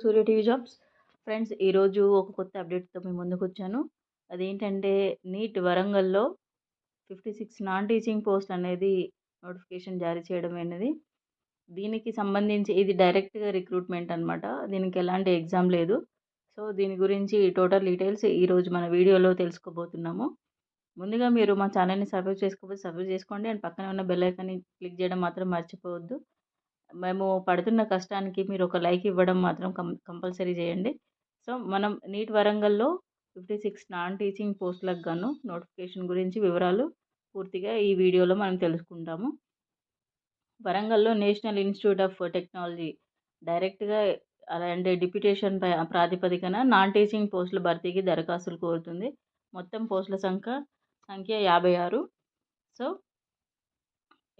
సూర్య TV jobs. Friends ఈరోజు ఒక కొత్త అప్డేట్తో మీ ముందుకు వచ్చాను అదేంటంటే నీట్ వరంగల్లో fifty six non teaching post అనేది నోటిఫికేషన్ జారీ చేయడం అనేది. దీనికి సంబంధించి ఇది డైరెక్ట్గా రిక్రూట్మెంట్ అనమాట దీనికి ఎలాంటి ఎగ్జామ్ లేదు. సో దీని గురించి టోటల్ డీటెయిల్స్ ఈరోజు మన వీడియోలో తెలుసుకోబోతున్నాము. ముందుగా మీరు మా ఛానల్ని సబ్స్క్రైబ్ చేసుకోకపోతే సబ్స్క్రైబ్ చేసుకోండి. అండ్ పక్కనే ఉన్న బెల్ ఐకాన్ని క్లిక్ చేయడం మాత్రం మర్చిపోవద్దు. మేము పడుతున్న కష్టానికి మీరు ఒక లైక్ ఇవ్వడం మాత్రం కం కంపల్సరీ చేయండి. సో మనం నీట్ వరంగల్లో ఫిఫ్టీ సిక్స్ నాన్ టీచింగ్ పోస్టులకు గాను నోటిఫికేషన్ గురించి వివరాలు పూర్తిగా ఈ వీడియోలో మనం తెలుసుకుంటాము. వరంగల్లో నేషనల్ ఇన్స్టిట్యూట్ ఆఫ్ టెక్నాలజీ డైరెక్ట్గా అలాంటి డిప్యుటేషన్ ప్రాతిపదికన నాన్ టీచింగ్ పోస్టుల భర్తీకి దరఖాస్తులు కోరుతుంది. మొత్తం పోస్టుల సంఖ్య సంఖ్య యాభై ఆరు. సో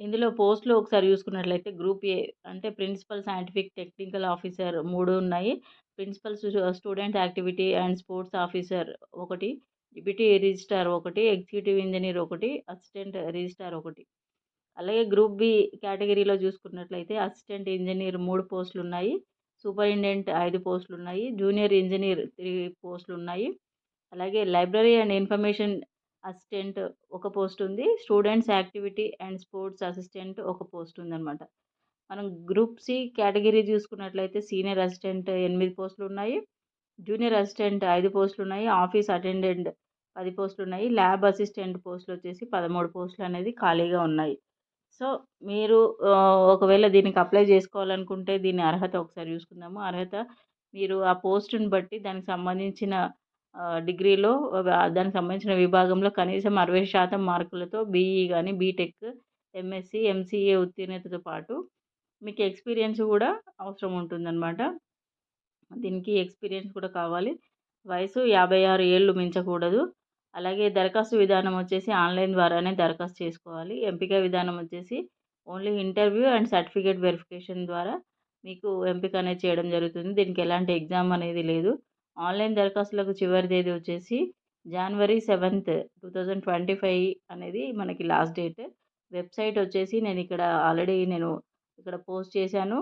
ఇందులో పోస్టులు ఒకసారి చూసుకున్నట్లయితే గ్రూప్ ఏ అంటే ప్రిన్సిపల్ సైంటిఫిక్ టెక్నికల్ ఆఫీసర్ మూడు ఉన్నాయి. Principal student activity and sports officer ఒకటి డిప్యూటీ రిజిస్టార్ ఒకటి ఎగ్జిక్యూటివ్ ఇంజనీర్ ఒకటి అసిస్టెంట్ రిజిస్టార్ ఒకటి. అలాగే గ్రూప్ బి కేటగిరీలో చూసుకున్నట్లయితే అసిస్టెంట్ ఇంజనీర్ మూడు పోస్టులు ఉన్నాయి. సూపరింటెండెంట్ ఐదు పోస్టులు ఉన్నాయి. జూనియర్ ఇంజనీర్ త్రీ పోస్టులు ఉన్నాయి. అలాగే లైబ్రరీ అండ్ ఇన్ఫర్మేషన్ అసిస్టెంట్ ఒక పోస్ట్ ఉంది. Students activity and sports assistant ఒక పోస్ట్ ఉందన్నమాట. మనం గ్రూప్ సి కేటగిరీ చూసుకున్నట్లయితే సీనియర్ అసిస్టెంట్ ఎనిమిది పోస్టులు ఉన్నాయి. జూనియర్ అసిస్టెంట్ ఐదు పోస్టులు ఉన్నాయి. ఆఫీస్ అటెండెంట్ పది పోస్టులు ఉన్నాయి. ల్యాబ్ అసిస్టెంట్ పోస్టులు వచ్చేసి పదమూడు పోస్టులు అనేది ఖాళీగా ఉన్నాయి. సో మీరు ఒకవేళ దీనికి అప్లై చేసుకోవాలనుకుంటే దీని అర్హత ఒకసారి చూసుకుందాము. అర్హత మీరు ఆ పోస్టుని బట్టి దానికి సంబంధించిన డిగ్రీలో దానికి సంబంధించిన విభాగంలో కనీసం అరవై శాతం మార్కులతో బీఈ కానీ బీటెక్ ఎంఎస్సి ఎంసీఏ ఉత్తీర్ణతతో పాటు మీకు ఎక్స్పీరియన్స్ కూడా అవసరం ఉంటుందన్నమాట. దీనికి ఎక్స్పీరియన్స్ కూడా కావాలి. వయసు యాభై ఆరు ఏళ్ళు మించకూడదు. అలాగే దరఖాస్తు విధానం వచ్చేసి ఆన్లైన్ ద్వారానే దరఖాస్తు చేసుకోవాలి. ఎంపిక విధానం వచ్చేసి only interview and certificate verification ద్వారా మీకు ఎంపిక అనేది చేయడం జరుగుతుంది. దీనికి ఎలాంటి ఎగ్జామ్ అనేది లేదు. ఆన్లైన్ దరఖాస్తులకు చివరి తేదీ వచ్చేసి January seventh two thousand twenty five అనేది మనకి లాస్ట్ డేట్ వెబ్సైట్ వచ్చేసి నేను ఇక్కడ ఆల్రెడీ నేను ఇక్కడ పోస్ట్ చేశాను.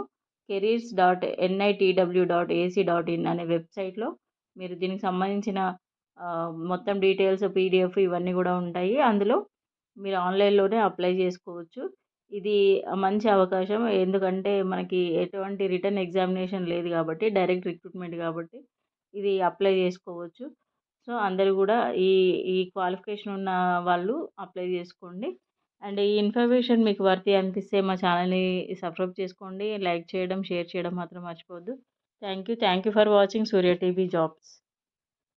Careers dot NITW dot AC dot in అనే వెబ్సైట్లో మీరు దీనికి సంబంధించిన మొత్తం డీటెయిల్స్ పీడిఎఫ్ ఇవన్నీ కూడా ఉంటాయి. అందులో మీరు ఆన్లైన్లోనే అప్లై చేసుకోవచ్చు. ఇది మంచి అవకాశం. ఎందుకంటే మనకి ఎటువంటి రిటర్న్ ఎగ్జామినేషన్ లేదు కాబట్టి డైరెక్ట్ రిక్రూట్మెంట్ కాబట్టి ఇది అప్లై చేసుకోవచ్చు. సో అందరు కూడా ఈ ఈ క్వాలిఫికేషన్ ఉన్న వాళ్ళు అప్లై చేసుకోండి. అండ్ ఈ ఇన్ఫర్మేషన్ మీకు వర్తి అనిపిస్తే మా ఛానల్ని సబ్స్క్రైబ్ చేసుకోండి. లైక్ చేయడం షేర్ చేయడం మాత్రం మర్చిపోవద్దు. Thank you thank you for watching Surya TV jobs.